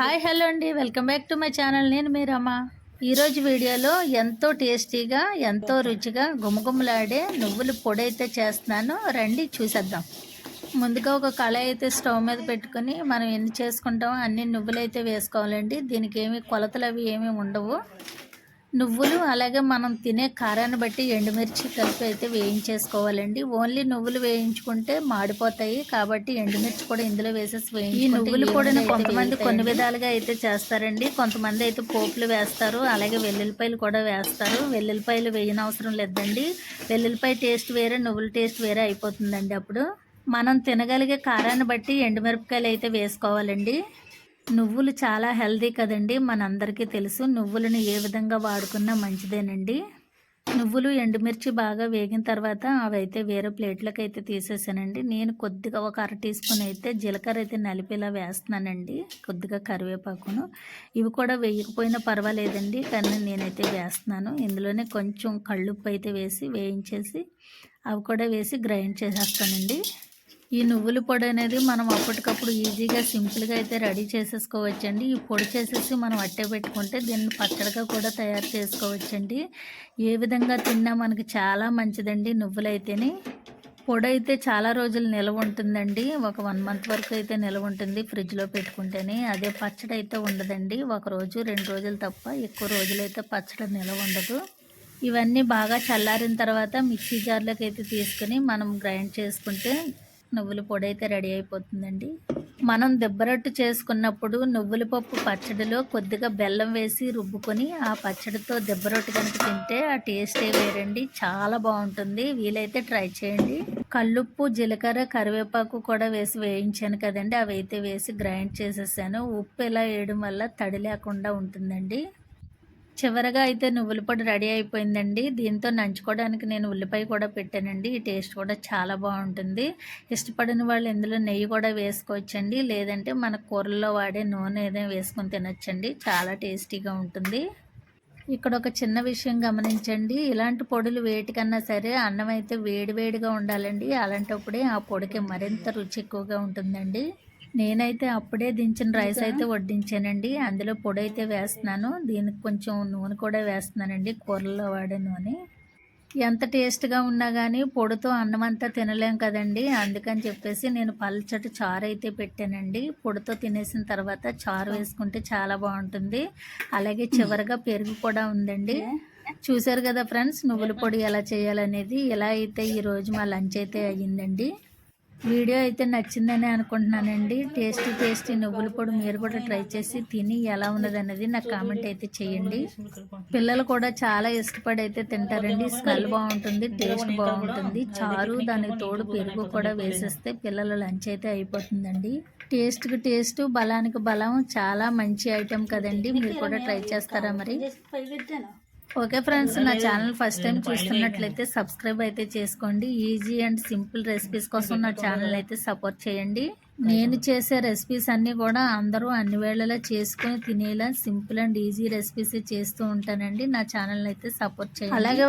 Hi hello అండి. Welcome back to my channel. నేను మీరమ్మ ఈరోజు వీడియోలో ఎంతో టేస్టీగా ఎంతో రుచిగా గుమగుమలాడే నువ్వుల పొడి అయితే చేస్తున్నాను. రండి చూసేద్దాం. ముందుగా ఒక కళాయి అయితే స్టవ్ మీద పెట్టుకొని మనం ఎన్ని చేసుకుంటామో అన్ని నువ్వులు అయితే వేసుకోవాలండి. దీనికి ఏమి కొలతలు అవి ఏమీ ఉండవు. నువ్వులు అలాగే మనం తినే కారాన్ని బట్టి ఎండుమిర్చి కలిపి అయితే వేయించేసుకోవాలండి. ఓన్లీ నువ్వులు వేయించుకుంటే మాడిపోతాయి. కాబట్టి ఎండుమిర్చి కూడా ఇందులో వేసేసి వేయించి నువ్వులు పొడిని కొంతమంది కొన్ని విధాలుగా అయితే చేస్తారండి. కొంతమంది అయితే పోపులు వేస్తారు. అలాగే వెల్లుల్లిపాయలు కూడా వేస్తారు. వెల్లుల్లిపాయలు వేయని అవసరం లేదండి. వెల్లుల్లిపాయ టేస్ట్ వేరే నువ్వుల టేస్ట్ వేరే అయిపోతుందండి అప్పుడు. మనం తినగలిగే కారాన్ని బట్టి ఎండుమిరపకాయలు అయితే వేసుకోవాలండి. నువ్వులు చాలా హెల్దీ కదండి మనందరికీ తెలుసు. నువ్వులను ఏ విధంగా వాడుకున్నా మంచిదేనండి. నువ్వులు ఎండుమిర్చి బాగా వేగిన తర్వాత అవి అయితే వేరే ప్లేట్లకు అయితే తీసేసానండి. నేను కొద్దిగా ఒక అర టీ స్పూన్ అయితే జీలకర్ర అయితే నలిపేలా వేస్తున్నానండి కొద్దిగా కరివేపాకును. ఇవి కూడా వేయకపోయినా పర్వాలేదండి కానీ నేనైతే వేస్తున్నాను. ఇందులోనే కొంచెం కళ్ళుప్పు అయితే వేసి వేయించేసి అవి కూడా వేసి గ్రైండ్ చేసేస్తానండి. ఈ నువ్వుల పొడి అనేది మనం అప్పటికప్పుడు ఈజీగా సింపుల్గా అయితే రెడీ చేసేసుకోవచ్చండి. ఈ పొడి చేసేసి మనం అట్టే పెట్టుకుంటే దీన్ని పచ్చడిగా కూడా తయారు చేసుకోవచ్చండి. ఏ విధంగా తిన్నా మనకి చాలా మంచిదండి నువ్వులైతేనే. పొడి అయితే చాలా రోజులు నిల్వ ఉంటుందండి. ఒక వన్ మంత్ వరకు అయితే నిల్వ ఉంటుంది ఫ్రిడ్జ్లో పెట్టుకుంటేనే. అదే పచ్చడి అయితే ఉండదండి. ఒక రోజు రెండు రోజులు తప్ప ఎక్కువ రోజులైతే పచ్చడి నిల్వ ఉండదు. ఇవన్నీ బాగా చల్లారిన తర్వాత మిక్సీ జార్లోకి అయితే తీసుకుని మనం గ్రైండ్ చేసుకుంటే నువ్వుల పొడి అయితే రెడీ అయిపోతుందండి. మనం దెబ్బరొట్టు చేసుకున్నప్పుడు నువ్వుల పప్పు పచ్చడిలో కొద్దిగా బెల్లం వేసి రుబ్బుకొని ఆ పచ్చడితో దెబ్బరొట్టు కనుక తింటే ఆ టేస్టే వేరండి. చాలా బాగుంటుంది. వీలైతే ట్రై చేయండి. కల్లుప్పు జీలకర్ర కరివేపాకు కూడా వేసి వేయించాను కదండి. అవి అయితే వేసి గ్రైండ్ చేసేసాను. ఉప్పు ఇలా వేయడం వల్ల తడి లేకుండా ఉంటుందండి. చివరగా అయితే నువ్వుల పొడి రెడీ అయిపోయిందండి. దీంతో నంచుకోవడానికి నేను ఉల్లిపాయ కూడా పెట్టానండి. ఈ టేస్ట్ కూడా చాలా బాగుంటుంది. ఇష్టపడిన వాళ్ళు ఇందులో నెయ్యి కూడా వేసుకోవచ్చండి. లేదంటే మన కూరల్లో వాడే నూనె ఏదైనా వేసుకొని తినొచ్చండి. చాలా టేస్టీగా ఉంటుంది. ఇక్కడ ఒక చిన్న విషయం గమనించండి. ఇలాంటి పొడులు వేటికన్నా సరే అన్నం అయితే వేడివేడిగా ఉండాలండి. అలాంటప్పుడే ఆ పొడికి మరింత రుచి ఎక్కువగా ఉంటుందండి. నేనైతే అప్పుడే దించిన రైస్ అయితే వడ్డించానండి. అందులో పొడి అయితే వేస్తున్నాను. దీనికి కొంచెం నూనె కూడా వేస్తున్నానండి కూరల్లో వాడే నూనె. ఎంత టేస్ట్గా ఉన్నా కానీ పొడితో అన్నం అంతా తినలేం కదండి. అందుకని చెప్పేసి నేను పల్చటి చారు అయితే పెట్టానండి. పొడితో తినేసిన తర్వాత చారు వేసుకుంటే చాలా బాగుంటుంది. అలాగే చివరిగా పెరుగు కూడా ఉందండి. చూసారు కదా ఫ్రెండ్స్ నువ్వుల పొడి ఎలా చేయాలనేది. ఎలా అయితే ఈరోజు మా లంచ్ అయితే అయ్యిందండి. వీడియో అయితే నచ్చిందని అనుకుంటున్నానండి. టేస్టీ టేస్టీ నువ్వుల పొడి మీరు కూడా ట్రై చేసి తిని ఎలా ఉన్నదనేది నాకు కామెంట్ అయితే చేయండి. పిల్లలు కూడా చాలా ఇష్టపడి అయితే తింటారండి. స్మెల్ బాగుంటుంది టేస్ట్ బాగుంటుంది. చారు దానికి తోడు పెరుగు కూడా వేసేస్తే పిల్లల లంచ్ అయితే అయిపోతుందండి. టేస్ట్కి టేస్ట్ బలానికి బలం చాలా మంచి ఐటెం కదండి. మీరు కూడా ట్రై చేస్తారా మరి? ఓకే ఫ్రెండ్స్ నా ఛానల్ ఫస్ట్ టైం చూస్తున్నట్లయితే సబ్స్క్రైబ్ అయితే చేసుకోండి. ఈజీ అండ్ సింపుల్ రెసిపీస్ కోసం నా ఛానల్ అయితే సపోర్ట్ చేయండి. నేను చేసే రెసిపీస్ అన్నీ కూడా అందరూ అన్ని వేళలా చేసుకుని తినేలా సింపుల్ అండ్ ఈజీ రెసిపీస్ చేస్తూ ఉంటానండి. నా ఛానల్ అయితే సపోర్ట్ చేయండి. అలాగే